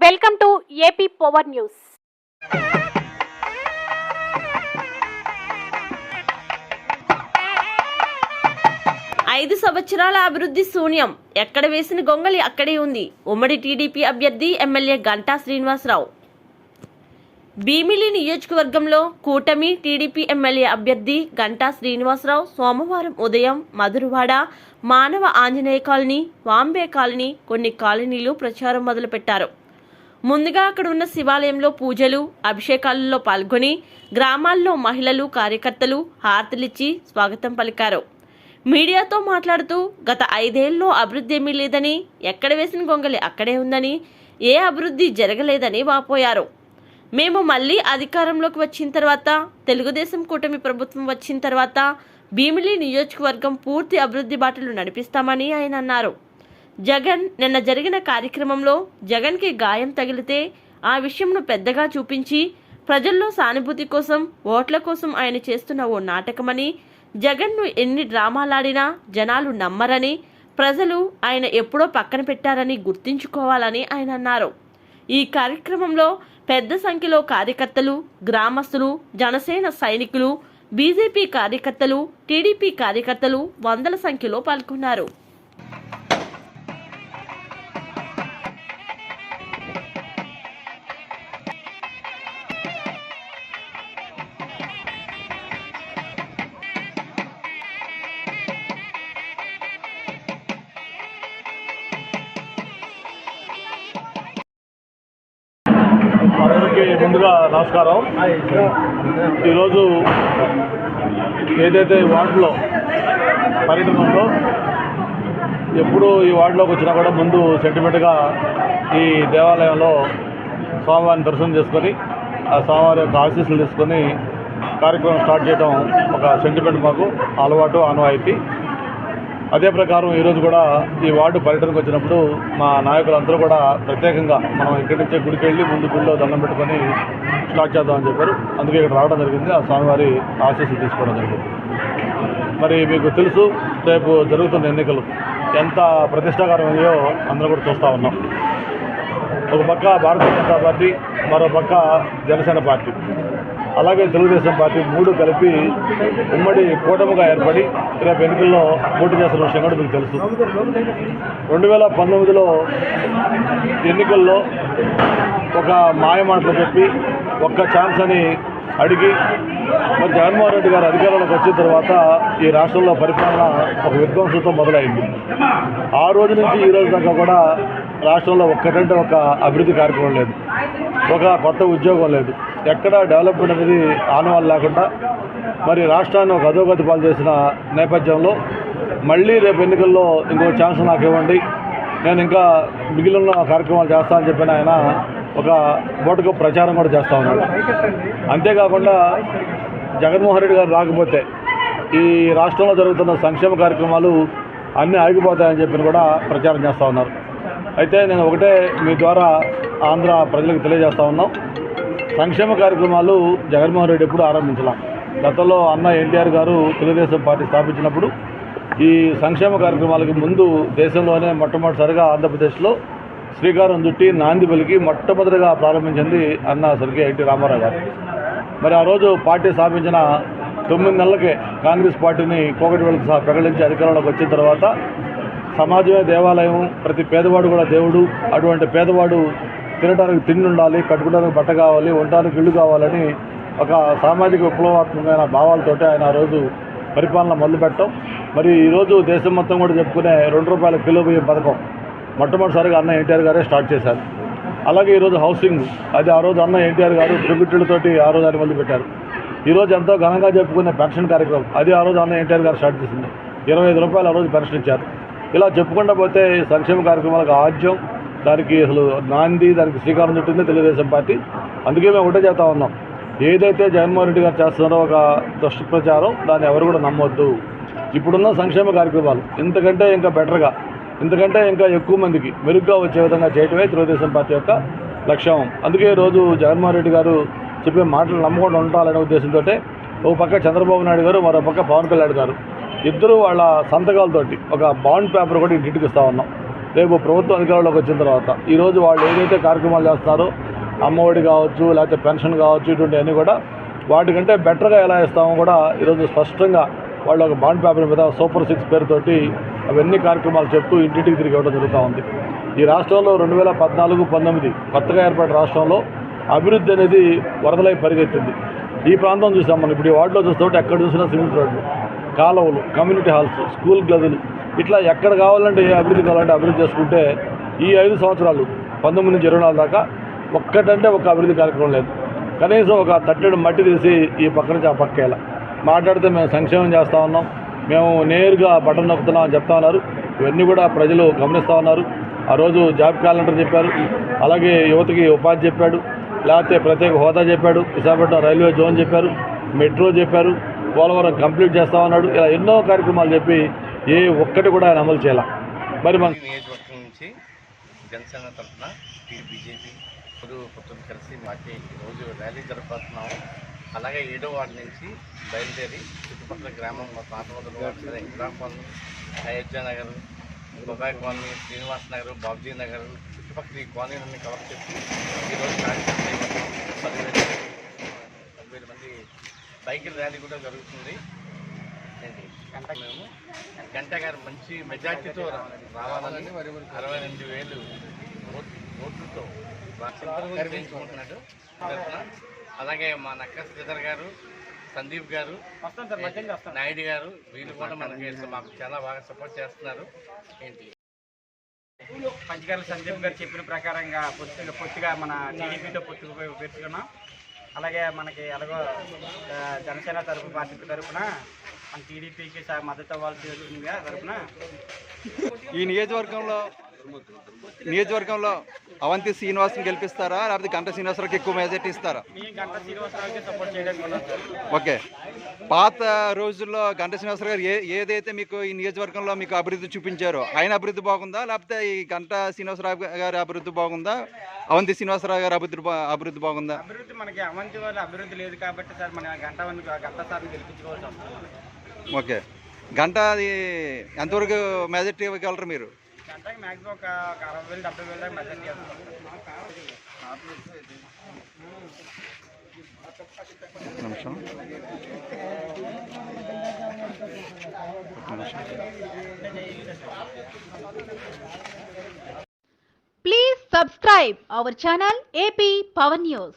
Welcome to AP power news ఐదు సంవత్సరాల అభివృద్ధి శూన్యం. ఎక్కడ వేసిన గొంగళి అక్కడే ఉంది. ఉమ్మడి టీడీపీ అభ్యర్థి ఎమ్మెల్యే గంటా శ్రీనివాసరావు. భీమిలి నియోజకవర్గంలో కూటమి టీడీపీ ఎమ్మెల్యే అభ్యర్థి గంటా శ్రీనివాసరావు సోమవారం ఉదయం మధురవాడ మానవ ఆంజనేయ కాలనీ వాంబే కాలనీ కొన్ని కాలనీలు ప్రచారం మొదలుపెట్టారు. ముందుగా అక్కడ ఉన్న శివాలయంలో పూజలు అభిషేకాలలో పాల్గొని గ్రామాల్లో మహిళలు కార్యకర్తలు హారతులిచ్చి స్వాగతం పలికారు. మీడియాతో మాట్లాడుతూ గత ఐదేళ్ళలో అభివృద్ధి ఏమీ లేదని ఎక్కడ వేసిన గొంగలి అక్కడే ఉందని ఏ అభివృద్ధి జరగలేదని వాపోయారు. మేము మళ్ళీ అధికారంలోకి వచ్చిన తర్వాత తెలుగుదేశం కూటమి ప్రభుత్వం వచ్చిన తర్వాత భీమిలి నియోజకవర్గం పూర్తి అభివృద్ధి బాటలు నడిపిస్తామని ఆయన అన్నారు. జగన్ నిన్న జరిగిన కార్యక్రమంలో జగన్కి గాయం తగిలితే ఆ విషయంను పెద్దగా చూపించి ప్రజల్లో సానుభూతి కోసం ఓట్ల కోసం ఆయన చేస్తున్న ఓ నాటకమని జగన్ను ఎన్ని డ్రామాలాడినా జనాలు నమ్మరని ప్రజలు ఆయన ఎప్పుడో పక్కన పెట్టారని గుర్తించుకోవాలని ఆయన అన్నారు. ఈ కార్యక్రమంలో పెద్ద సంఖ్యలో కార్యకర్తలు గ్రామస్తులు జనసేన సైనికులు బీజేపీ కార్యకర్తలు టీడీపీ కార్యకర్తలు వందల సంఖ్యలో పాల్గొన్నారు. ముందుగా నమస్కారం. ఈరోజు ఏదైతే ఈ వార్డులో పర్యటన ఉందో ఎప్పుడు ఈ వార్డులోకి వచ్చినా కూడా ముందు సెంటిమెంట్గా ఈ దేవాలయంలో స్వామివారిని దర్శనం చేసుకొని ఆ స్వామివారి యొక్క ఆశీస్సులు తీసుకొని కార్యక్రమం స్టార్ట్ చేయడం ఒక సెంటిమెంట్ మాకు అలవాటు ఆనవాయితీ. అదే ప్రకారం ఈరోజు కూడా ఈ వార్డు పర్యటనకు వచ్చినప్పుడు మా నాయకులందరూ కూడా ప్రత్యేకంగా మనం ఇక్కడి నుంచే గుడికి వెళ్ళి ముందు గుడిలో దండం పెట్టుకొని స్టార్ట్ చేద్దామని చెప్పారు. అందుకే ఇక్కడ రావడం జరిగింది. ఆ స్వామివారి ఆశీస్సులు తీసుకోవడం జరిగింది. మరి మీకు తెలుసు రేపు జరుగుతున్న ఎన్నికలు ఎంత ప్రతిష్టాకరమయ్యో అందరూ కూడా చూస్తూ ఉన్నాం. ఒక పక్క భారతీయ జనతా పార్టీ మరో పక్క జనసేన పార్టీ. అలాగే తెలుగుదేశం పార్టీ మూడు కలిపి ఉమ్మడి కూటమిగా ఏర్పడి రేపు ఎన్నికల్లో పోటీ చేస్తున్న విషయం కూడా మీకు తెలుసు. రెండు వేల పంతొమ్మిదిలో ఎన్నికల్లో ఒక మాయ మాటలు చెప్పి ఒక్క ఛాన్స్ అని అడిగి మరి జగన్మోహన్ రెడ్డి గారు అధికారంలోకి వచ్చిన తర్వాత ఈ రాష్ట్రంలో పరిపాలన ఒక విధ్వంసంతో మొదలైంది. ఆ రోజు నుంచి ఈ రోజు దాకా కూడా రాష్ట్రంలో ఒక్కటంటే ఒక అభివృద్ధి కార్యక్రమం లేదు. ఒక కొత్త ఉద్యోగం లేదు. ఎక్కడ డెవలప్మెంట్ అనేది ఆనవాళ్ళు లేకుండా మరి రాష్ట్రాన్ని ఒక అధోగతి పాలు చేసిన నేపథ్యంలో మళ్ళీ రేపు ఎన్నికల్లో ఇంకో ఛాన్స్ నాకు ఇవ్వండి. నేను ఇంకా మిగిలిన కార్యక్రమాలు చేస్తానని చెప్పిన ఆయన ఒక బోటుకు ప్రచారం కూడా చేస్తూ ఉన్నాడు. అంతేకాకుండా జగన్మోహన్ రెడ్డి గారు రాకపోతే ఈ రాష్ట్రంలో జరుగుతున్న సంక్షేమ కార్యక్రమాలు అన్నీ ఆగిపోతాయని చెప్పి కూడా ప్రచారం చేస్తూ ఉన్నారు. అయితే నేను ఒకటే మీ ద్వారా ఆంధ్ర ప్రజలకు తెలియజేస్తూ ఉన్నాం. సంక్షేమ కార్యక్రమాలు జగన్మోహన్ రెడ్డి ఎప్పుడు ఆరంభించలాం. గతంలో అన్న ఎన్టీఆర్ గారు తెలుగుదేశం పార్టీ స్థాపించినప్పుడు ఈ సంక్షేమ కార్యక్రమాలకు ముందు దేశంలోనే మొట్టమొదటిసారిగా ఆంధ్రప్రదేశ్లో శ్రీకారం చుట్టి నాంది పలికి మొట్టమొదటిగా ప్రారంభించింది అన్న స్వర్గీయ ఎన్టీ రామారావు గారు. మరి ఆ రోజు పార్టీ స్థాపించిన తొమ్మిది నెలలకే కాంగ్రెస్ పార్టీని కోకటి వెళ్ళకి సహా ప్రకటించి అధికారంలోకి వచ్చిన తర్వాత సమాజమే దేవాలయం ప్రతి పేదవాడు కూడా దేవుడు అటువంటి పేదవాడు తినడానికి తిండి ఉండాలి కట్టుకోవడానికి బట్ట కావాలి ఉండడానికి ఇల్లు కావాలని ఒక సామాజిక విప్లవాత్మకమైన భావాలతోటి ఆయన ఆ రోజు పరిపాలన మొదలుపెట్టడం మరి ఈరోజు దేశం మొత్తం కూడా చెప్పుకునే రెండు రూపాయల కిలో బియ్యం పథకం మొట్టమొదటిసారిగా అన్న ఎన్టీఆర్ గారే స్టార్ట్ చేశారు. అలాగే ఈరోజు హౌసింగ్ అది ఆ రోజు అన్న ఎన్టీఆర్ గారు పెరుగుట్టులతోటి ఆ రోజు ఆయన మొదలుపెట్టారు ఈరోజు ఎంతో ఘనంగా చెప్పుకునే పెన్షన్ కార్యక్రమం అది ఆ రోజు అన్న ఎన్టీఆర్ గారు స్టార్ట్ చేసింది. ఇరవై ఐదు రూపాయలు ఆ రోజు పెన్షన్ ఇచ్చారు. ఇలా చెప్పుకుంటా పోతే సంక్షేమ కార్యక్రమాలకు ఆద్యం దానికి అసలు నాంది దానికి శ్రీకారం చుట్టిందే తెలుగుదేశం పార్టీ. అందుకే మేము ఒకటే చేస్తా ఉన్నాం. ఏదైతే జగన్మోహన్ రెడ్డి గారు చేస్తున్నారో ఒక దుష్ప్రచారం దాన్ని ఎవరు కూడా నమ్మొద్దు. ఇప్పుడున్న సంక్షేమ కార్యక్రమాలు ఇంతకంటే ఇంకా బెటర్గా ఇంతకంటే ఇంకా ఎక్కువ మందికి మెరుగ్గా వచ్చే విధంగా చేయటమే తెలుగుదేశం పార్టీ యొక్క లక్ష్యం. అందుకే ఈరోజు జగన్మోహన్ రెడ్డి గారు చెప్పే మాటలు నమ్మకుండా ఉండాలనే ఉద్దేశంతో ఓ పక్క చంద్రబాబు నాయుడు గారు మరో పక్క పవన్ కళ్యాణ్ గారు. ఇద్దరు వాళ్ళ సంతకాలతోటి ఒక బాండ్ పేపర్ కూడా ఇంటికి ఇస్తా ఉన్నాం. రేపు ప్రభుత్వం అధికారంలోకి వచ్చిన తర్వాత ఈరోజు వాళ్ళు ఏదైతే కార్యక్రమాలు చేస్తారో అమ్మఒడి కావచ్చు లేకపోతే పెన్షన్ కావచ్చు ఇటువంటివన్నీ కూడా వాటికంటే బెటర్గా ఎలా ఇస్తామో కూడా ఈరోజు స్పష్టంగా వాళ్ళు ఒక బాండ్ పేపర్ మీద సూపర్ సిక్స్ పేరుతోటి అవన్నీ కార్యక్రమాలు చెప్తూ ఇంటింటికి తిరిగి ఇవ్వడం జరుగుతూ ఉంది. ఈ రాష్ట్రంలో రెండు వేల పద్నాలుగు పంతొమ్మిది కొత్తగా ఏర్పడిన రాష్ట్రంలో అభివృద్ధి అనేది వరదలై పరిగెత్తింది. ఈ ప్రాంతం చూసాం మనం. ఇప్పుడు ఈ వార్డులో చూస్తుంటే ఎక్కడ చూసినా సిమెంట్ రోడ్లు కాలువలు కమ్యూనిటీ హాల్స్ స్కూల్ గదులు ఇట్లా ఎక్కడ కావాలంటే ఏ అభివృద్ధి కావాలంటే అభివృద్ధి చేసుకుంటే ఈ ఐదు సంవత్సరాలు పంతొమ్మిది నుంచి ఇరవై నాలుగు దాకా ఒక్కటంటే ఒక అభివృద్ధి కార్యక్రమం లేదు. కనీసం ఒక తట్టెడు మట్టి తీసి ఈ పక్క నుంచి ఆ పక్కేలా మాట్లాడితే మేము సంక్షేమం చేస్తూ ఉన్నాం. మేము నేరుగా బటన్ నొక్కుతున్నాం అని చెప్తా ఉన్నారు. ఇవన్నీ కూడా ప్రజలు గమనిస్తూ ఉన్నారు. ఆ రోజు జాబ్ క్యాలెండర్ చెప్పారు. అలాగే యువతకి ఉపాధి చెప్పాడు. లేకపోతే ప్రత్యేక హోదా చెప్పాడు. విశాఖపట్నం రైల్వే జోన్ చెప్పారు. మెట్రో చెప్పారు. పోలవరం కంప్లీట్ చేస్తామన్నాడు ఇలా ఎన్నో కార్యక్రమాలు చెప్పి ఏ ఒక్కటి కూడా ఆయన అమలు చేయాల. మరి మన నియోజకవర్గం నుంచి జనసేన తరఫున బీజేపీ ఇప్పుడు పొత్తులు కలిసి మాకి ఈరోజు ర్యాలీ జరపబోతున్నాము అలాగే ఏడో వార్డు నుంచి బయలుదేరి చుట్టుపక్కల గ్రామం మా పాత మొదలు అయోధ్య నగర్ బొబాయ్ కాలనీ శ్రీనివాస్ నగర్ బాబ్జీ నగర్ చుట్టుపక్కల ఈ కాలనీలన్నీ కవర్ చేసి ఈరోజు పదివేల పదివేల మంది బైక్ ర్యాలీ కూడా జరుగుతుంది. గంట మేము గంట గారు మంచి మెజార్టీతో రావాలని అరవై రెండు వేలు ఓట్- ఓట్లతో గర్వించుకుంటున్నాడు. అలాగే మా నక్క శ్రీధర్ గారు సందీప్ గారు నాయుడు గారు వీళ్ళు కూడా మనకి మాకు చాలా బాగా సపోర్ట్ చేస్తున్నారు. ఏంటి? పంచకర్ల సందీప్ గారు చెప్పిన ప్రకారంగా పొత్తుగా పొత్తుగా మన టీడీపీతో పొత్తుకు పెట్టుకున్నాం అలాగే మనకి ఎలాగో జనసేన తరపు పార్టీ తరపున మన టీడీపీకి మద్దతు ఈ నియోజకవర్గంలో నియోజకవర్గంలో అవంతి శ్రీనివాసం గెలిపిస్తారా? లేకపోతే గంట శ్రీనివాసరావుకి ఎక్కువ మెజార్టీ ఇస్తారా? Sir okay. పాత రోజుల్లో గంట శ్రీనివాసరావు గారు ఏ ఏదైతే మీకు ఈ నియోజకవర్గంలో మీకు అభివృద్ధి చూపించారో ఆయన అభివృద్ధి బాగుందా? లేకపోతే ఈ గంట శ్రీనివాసరావు గారి అభివృద్ధి బాగుందా? అవంతి శ్రీనివాసరావు గారి అభివృద్ధి అభివృద్ధి బాగుందా? అభివృద్ధి మనకి అవంతి వల్ల అభివృద్ధి లేదు కాబట్టి సార్ మన గంట గంట సార్ని గెలిపించుకోవాల్సి వస్తుంది. ఓకే. గంట అది ఎంతవరకు మెజార్టీ ఇవ్వగలరు మీరు? నిమిషం. Please subscribe our channel AP Power News.